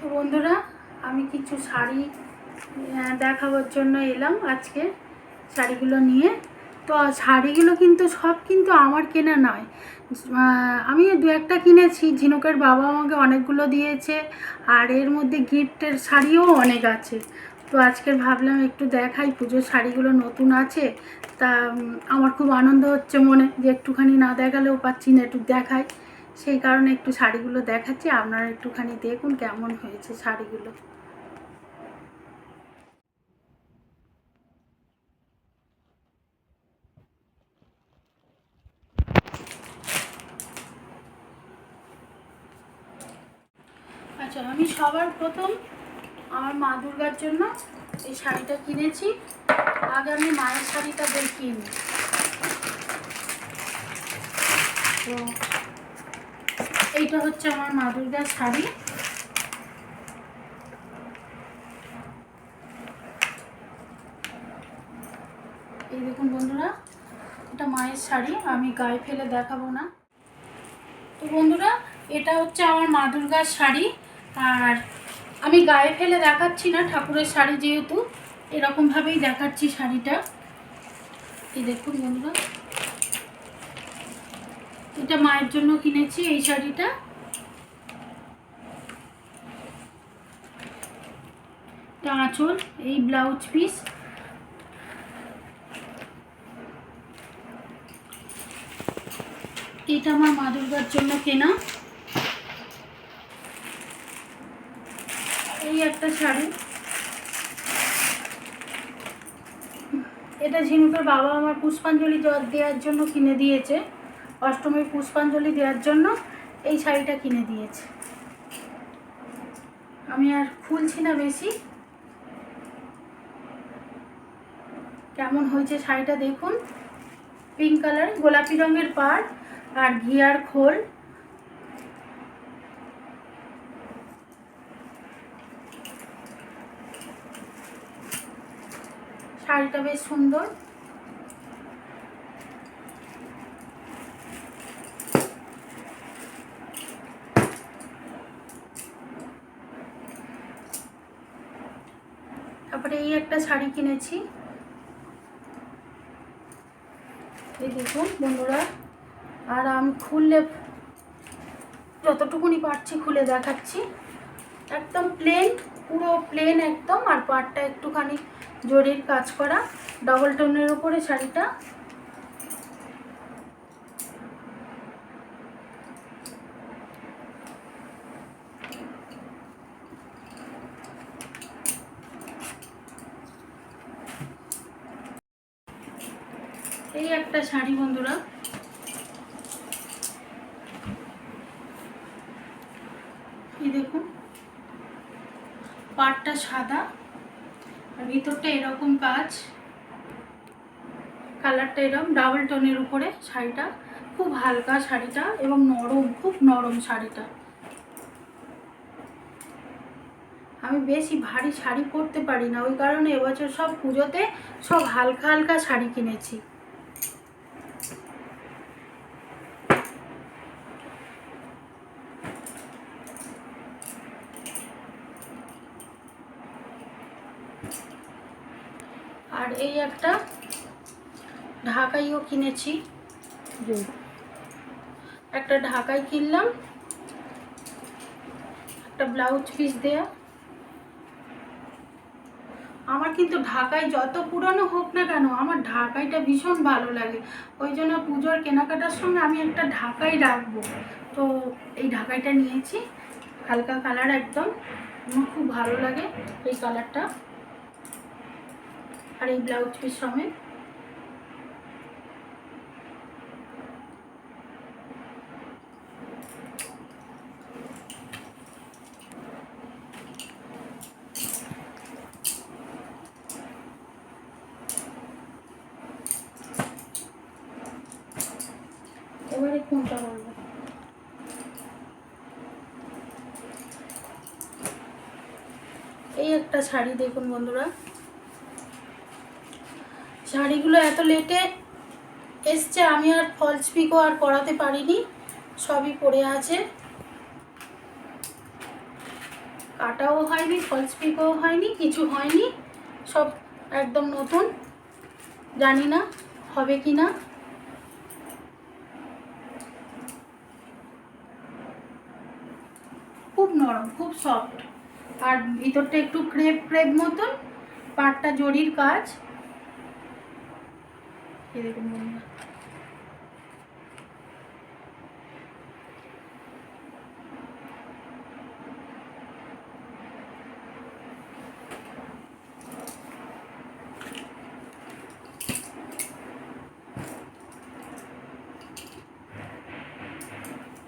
তো বন্ধুরা, আমি কিছু শাড়ি দেখাবার জন্য এলাম আজকে শাড়িগুলো নিয়ে। তো শাড়িগুলো কিন্তু সব কিন্তু আমার কেনা নয়। আমি দু একটা কিনেছি, ঝিনুকের বাবা আমাকে অনেকগুলো দিয়েছে, আর এর মধ্যে গিফটের শাড়িও অনেক আছে। তো আজকের ভাবলাম একটু দেখাই, পুজোর শাড়িগুলো নতুন আছে, তা আমার খুব আনন্দ হচ্ছে মনে যে একটুখানি না দেখালেও পাচ্ছি না, একটু দেখাই। সেই কারণে একটু শাড়িগুলো দেখাচ্ছি, আপনারা একটুখানি দেখুন কেমন হয়েছে শাড়িগুলো। আচ্ছা আমি সবার প্রথম আমার মা দুর্গার জন্য এই শাড়িটা কিনেছি। আগে আমি মায়ের শাড়িটা দেখিয়ে নিই। তো এইটা হচ্ছে আমার মা দুর্গার শাড়ি। এই দেখুন বন্ধুরা, এটা মায়ের শাড়ি, আমি গায়ে ফেলে দেখাবো না। তো বন্ধুরা, এটা হচ্ছে আমার মা দুর্গার শাড়ি, আর আমি গায়ে ফেলে দেখাচ্ছি না ঠাকুরের শাড়ি যেহেতু, এরকমভাবেই দেখাচ্ছি শাড়িটা। এই দেখুন বন্ধুরা। এটা মায়ের জন্য কিনেছি, এই শাড়িটা। আঁচল, এই ব্লাউজ পিস। এটা আমার মা দুর্গার জন্য কেনা। এই একটা শাড়ি। এটা ঝিনুকের বাবা আমার পুষ্পাঞ্জলি দেওয়ার জন্য কিনে দিয়েছে। অষ্টমীর পুষ্পাঞ্জলি দেওয়ার জন্য এই শাড়িটা কিনে দিয়েছে। আমি আর খুলছি না বেশি। কেমন হয়েছে শাড়িটা দেখুন। পিঙ্ক কালার, গোলাপি রঙের পাড় আর ঘিয়ার খোল। শাড়িটা বেশ সুন্দর তারপরে এই একটা শাড়ি কিনেছি। এই দেখুন বন্ধুরা, আর আমি খুললে যতটুকুনি পারছি খুলে দেখাচ্ছি। একদম প্লেন পুরো প্লেন একদম, আর পারটা একটুখানি জরির কাজ করা ডবল টোনের উপরে শাড়িটা। এই একটা শাড়ি, বন্ধুরা। দেখুন পাটটা সাদা, আর ভিতরটা এরকম কাজ। কালারটা এরকম ডাবল টোনের উপরে শাড়িটা। খুব হালকা শাড়িটা এবং নরম, খুব নরম শাড়িটা। আমি বেশি ভারী শাড়ি পরতে পারি না, ওই কারণে এবছর সব পুজোতে সব হালকা হালকা শাড়ি কিনেছি আর এই একটা ঢাকাইও কিনেছি। একটা ঢাকাই কিনলাম। একটা ব্লাউজ পিস দেয়া। আমার কিন্তু ঢাকাই যত পুরনো হোক না কেন আমার ঢাকাইটা ভীষণ ভালো লাগে। ওই জন্য পুজোর কেনাকাটার সঙ্গে আমি একটা ঢাকাই রাখব। তো এই ঢাকাইটা নিয়েছি হালকা কালার একদম। আমার খুব ভালো লাগে এই কালারটা আর এই ব্লাউজ পিস সমেত। এই একটা শাড়ি দেখুন বন্ধুরা। শাড়িগুলো এত লেটে এসছে, আমি আর ফলস পিকও আর করাতে পারিনি, সবই পড়ে আছে। কাটাও হয়নি ফলস পিকও হয়নি, কিছু হয়নি, সব একদম নতুন, জানি না হবে কি না। খুব নরম, খুব সফট আর ভিতরটা একটু ক্রেপ ক্রেপ মতন, পাটটা জরির কাজ। এই দেখুন বন্ধুরা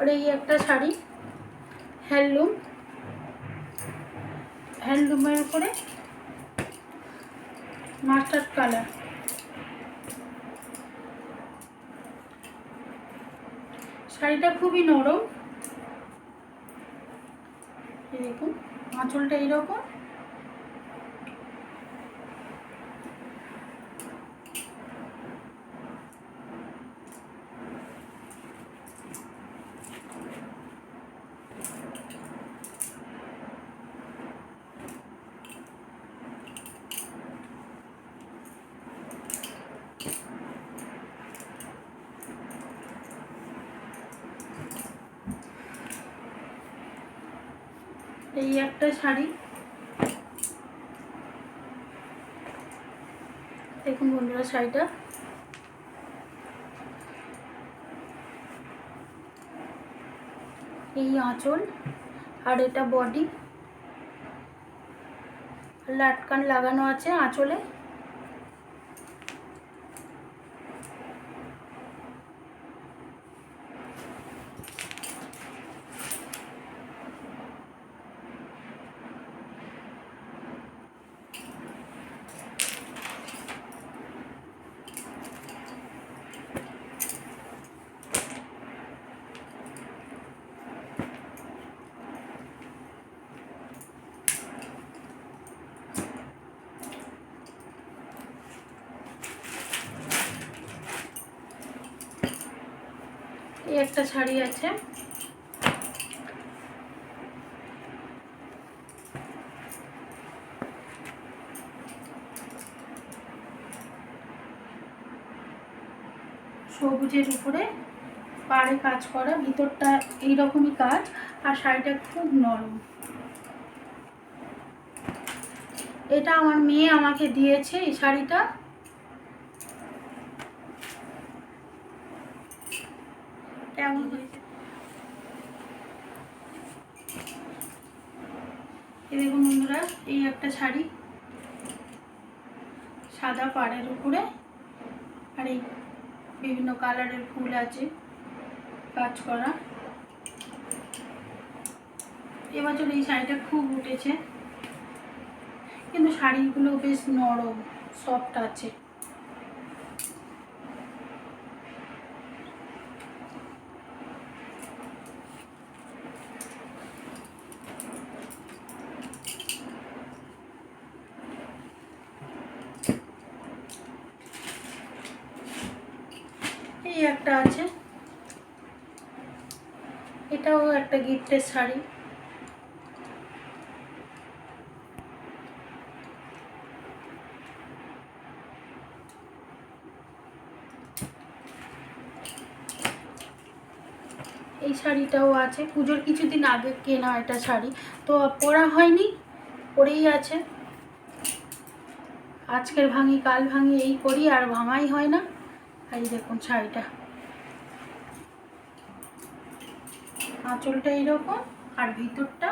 আর এই একটা শাড়ি। হ্যান্ডলুম। হ্যান্ডলুমের উপরে মাস্টার্ড কালার। শাড়িটা খুবই নরম। দেখুন আঁচলটা এইরকম। এই একটা শাড়ি। দেখুন বন্ধুরা শাড়িটা। এই আঁচল আর এটা বডি। লাটকান লাগানো আছে আঁচলে। একটা শাড়ি আছে। সবুজের উপরে পাড়ে কাজ করা, ভিতরটা এইরকমই কাজ, আর শাড়িটা খুব নরম। এটা আমার মেয়ে আমাকে দিয়েছে এই শাড়িটা। কেমন হয়েছে? এই দেখুন বন্ধুরা এই একটা শাড়ি সাদা পাড়ের উপরে আর এই বিভিন্ন কালারের ফুল আছে কাজ করা এবছর এই শাড়িটা খুব উঠেছে। কিন্তু শাড়িগুলো বেশ নরম সফট আছে। এই একটা আছে। এটাও একটা গিফটের শাড়ি। এই শাড়িটাও আছে। পুজোর কিছুদিন আগে কেনা এটা শাড়ি। তো পরা হয়নি, পরেই আছে। আজকের ভাঙি, কাল ভাঙি, এই করি আর ভাঙাই হয় না। এই দেখুন শাড়িটা। আঁচলটা এইরকম আর ভিতরটা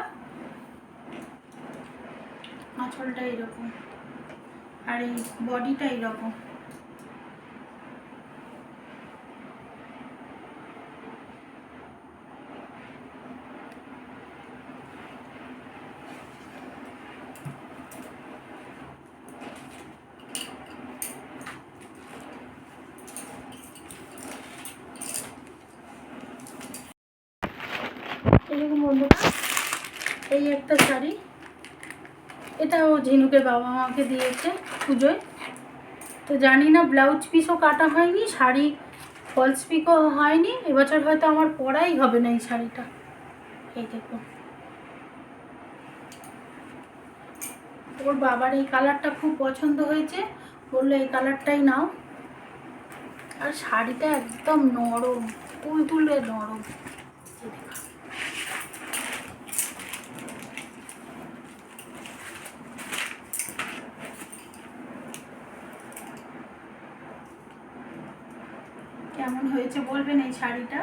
আঁচলটা এইরকম আর এই বডিটা এইরকম এরকম বন্ধুরা এই একটা শাড়ি। এটাও ঝিনুকের বাবা মাকে দিয়েছে পুজোয়। তো জানি না ব্লাউজ পিসও কাটা হয়নি, শাড়ি ফলস পিকও হয়নি। এবছর হয়তো আমার পরাই হবে না এই শাড়িটা। এই দেখুন ওর বাবার এই কালারটা খুব পছন্দ হয়েছে। বলল, এই কালারটাই নাও। আর শাড়িটা একদম নরম তুল তুলে নরম। হয়েছে বলবেন এই শাড়িটা?